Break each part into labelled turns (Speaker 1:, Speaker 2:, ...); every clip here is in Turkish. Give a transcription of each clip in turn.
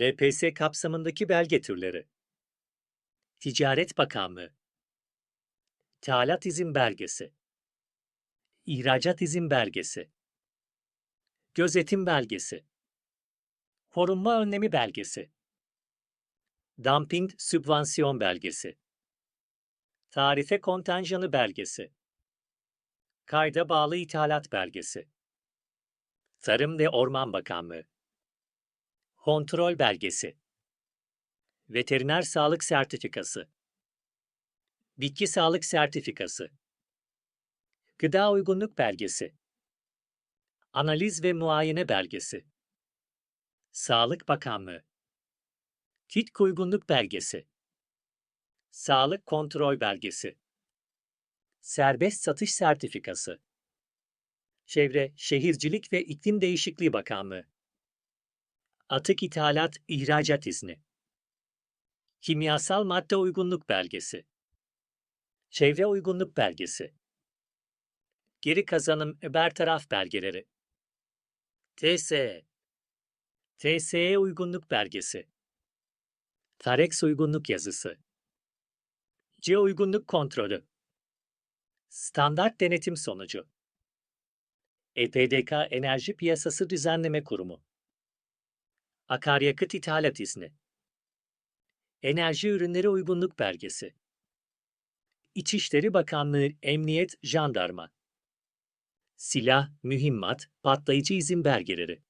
Speaker 1: RPS kapsamındaki belge türleri. Ticaret Bakanlığı. İthalat izin belgesi. İhracat izin belgesi. Gözetim belgesi. Korunma önlemi belgesi. Dumping sübvansiyon belgesi. Tarife kontenjanı belgesi. Kayda bağlı ithalat belgesi. Tarım ve Orman Bakanlığı Kontrol belgesi. Veteriner sağlık sertifikası. Bitki sağlık sertifikası. Gıda uygunluk belgesi. Analiz ve muayene belgesi. Sağlık Bakanlığı. Kit uygunluk belgesi. Sağlık kontrol belgesi. Serbest satış sertifikası. Çevre, Şehircilik ve İklim Değişikliği Bakanlığı Atık ithalat, ihracat izni. Kimyasal madde uygunluk belgesi. Çevre uygunluk belgesi. Geri kazanım bertaraf belgeleri. TSE TSE uygunluk belgesi. Tarex uygunluk yazısı. C uygunluk kontrolü. Standart denetim sonucu. EPDK Enerji Piyasası Düzenleme Kurumu Akaryakıt ithalat izni Enerji Ürünleri Uygunluk Belgesi. İçişleri Bakanlığı Emniyet Jandarma. Silah, mühimmat, patlayıcı izin belgeleri.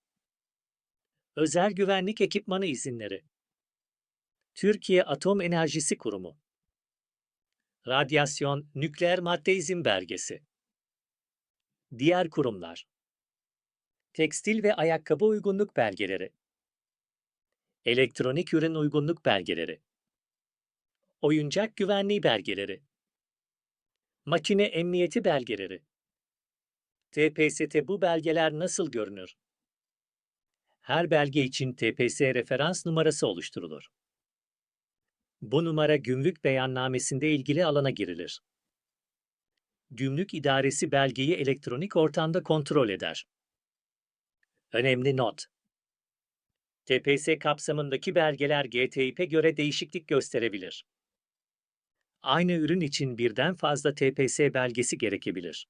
Speaker 1: Özel Güvenlik Ekipmanı izinleri. Türkiye Atom Enerjisi Kurumu. Radyasyon, Nükleer Madde İzin Belgesi. Diğer kurumlar. Tekstil ve Ayakkabı Uygunluk Belgeleri Elektronik Ürün Uygunluk Belgeleri Oyuncak Güvenliği Belgeleri Makine Emniyeti Belgeleri TPST bu belgeler nasıl görünür? Her belge için TPS referans numarası oluşturulur. Bu numara gümrük beyannamesinde ilgili alana girilir. Gümrük idaresi belgeyi elektronik ortamda kontrol eder. Önemli not. TPS kapsamındaki belgeler GTİP'e göre değişiklik gösterebilir. Aynı ürün için birden fazla TPS belgesi gerekebilir.